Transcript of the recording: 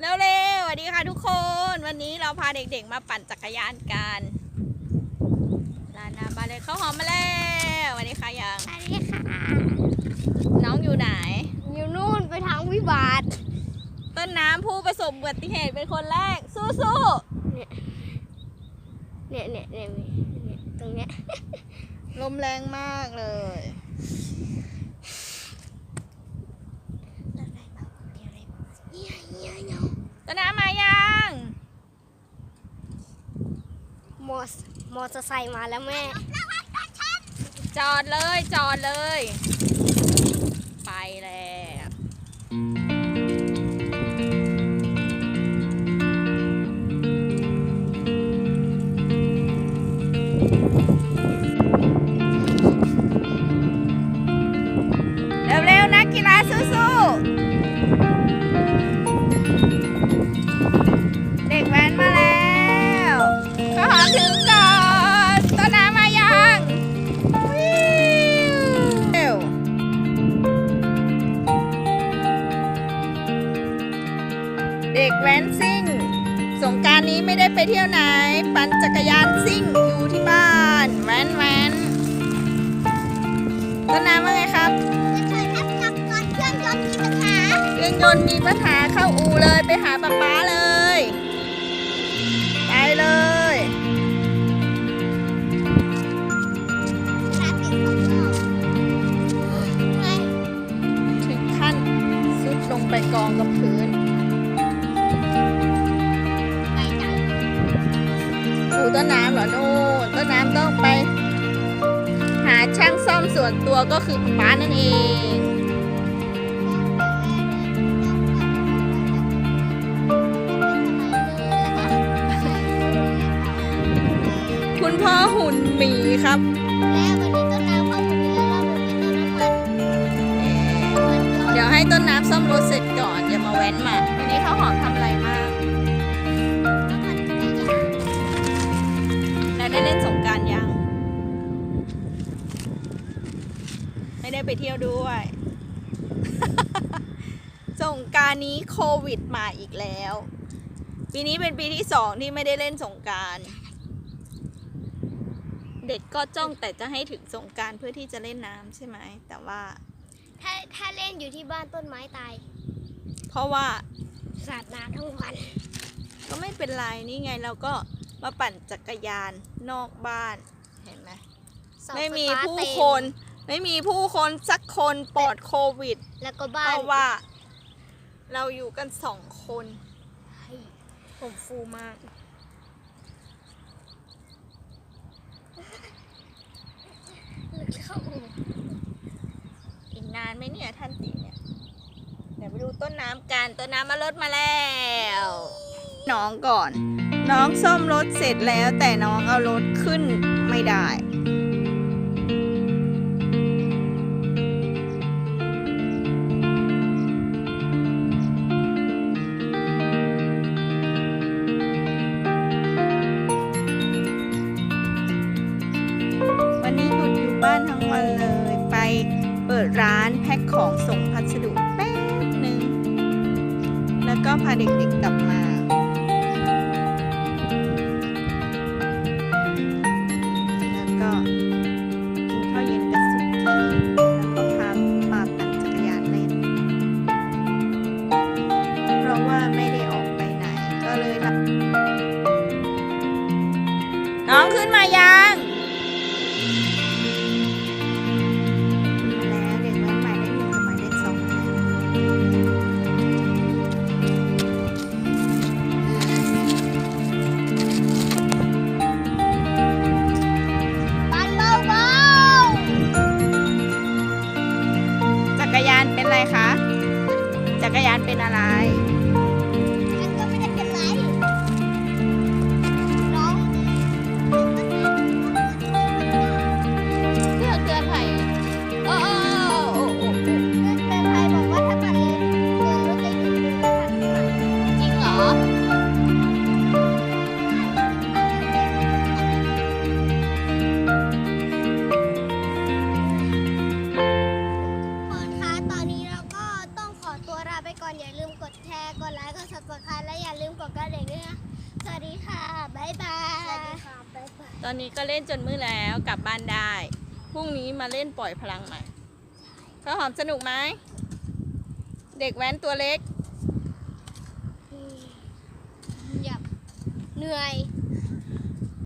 เร็วๆสวัสดีค่ะทุกคน วันนี้เราพาเด็กๆมาปั่นจักรยานกันลานนาบานเลยเขาหอมมาแล้วสวัสดีค่ะยังสวัสดีค่ะ น้องอยู่ไหน อยู่นู่นไปทางวิบากต้นน้ำผู้ประสบอุบัติเหตุเป็นคนแรก สู้เนี่ยเนี่ยเนี่ยเนี่ยตรงเนี้ยๆลมแรงมากเลยเนี่ยเนี่ยเนี่ย ต้นน้ำมายังมอสมอเตอร์ไซค์มาแล้วแม่ จอดเลยจอดเล ไม่ได้ไปเที่ยวไหน ปั่นจักรยานซิ่งอยู่ที่บ้านแว้นแว้นต้นน้ำว่าไงครับจะช่วยทับทับก่อนเครื่องยนต์มีปัญหาเครื่องยนต์มีปัญหาเข้าอู่เลยไปหาป๊าป๊าเลย อู่ต้นน้ำเหรอนู่นต้นน้ำต้องไป หาช่างซ่อมส่วนตัวก็คือป๊าป๊านั่นเองคุณพ่อหุ่นหมีครับแล้ววันนี้ต้นน้ำเข้าไปแล้วเราไปเติมน้ำเดี๋ยวให้ต้นน้ำซ่อมรถเสร็จก่อนอย่ามาแว้นมาวันนี้เขาหอมทำอะไรมาก ได้เล่นสงการยัง ไม่ได้ไปเที่ยวด้วย สงการนี้โควิดมาอีกแล้ว ปีนี้เป็นปีที่สองที่ไม่ได้เล่นสงการเด็กก็จ้องแต่จะให้ถึงสงการเพื่อที่จะเล่นน้ำใช่ไหม แต่ว่า ถ้าถ้าเล่นอยู่ที่บ้านต้นไม้ตาย เพราะว่าสาดน้ำทั้งวัน ก็ไม่เป็นไรนี่ไงเราก็ มาปั่นจักรยานนอกบ้านเห็นไหมเสาไม่มีฟฟ้าผู้เต็คน ไม่มีผู้คนสักคนปลอดโควิด แล้วก็เพบ้านราะว่า เราอยู่กันสองคนเฮ้ยผมฟูมาก เข้าอู่อีกนานไหมเนี่ยท่านตีเนี่ย เดี๋ยวไปดูต้นน้ำกัน ต้นน้ำมารถมาแล้ว น้องก่อน น้องซ่อมรถเสร็จแล้วแต่น้องเอารถขึ้นไม่ได้ วันนี้หยุดอยู่บ้านทั้งวันเลยไปเปิดร้านแพ็คของส่งพัสดุแป๊บหนึ่งแล้วก็พาเด็กๆกลับมา ตอนนี้ก็เล่นจนมืดแล้วกลับบ้านได้ พรุ่งนี้มาเล่นปล่อยพลังใหม่ข้าวหอมสนุกไหม เด็กแว้นตัวเล็กหยับเหนื่อย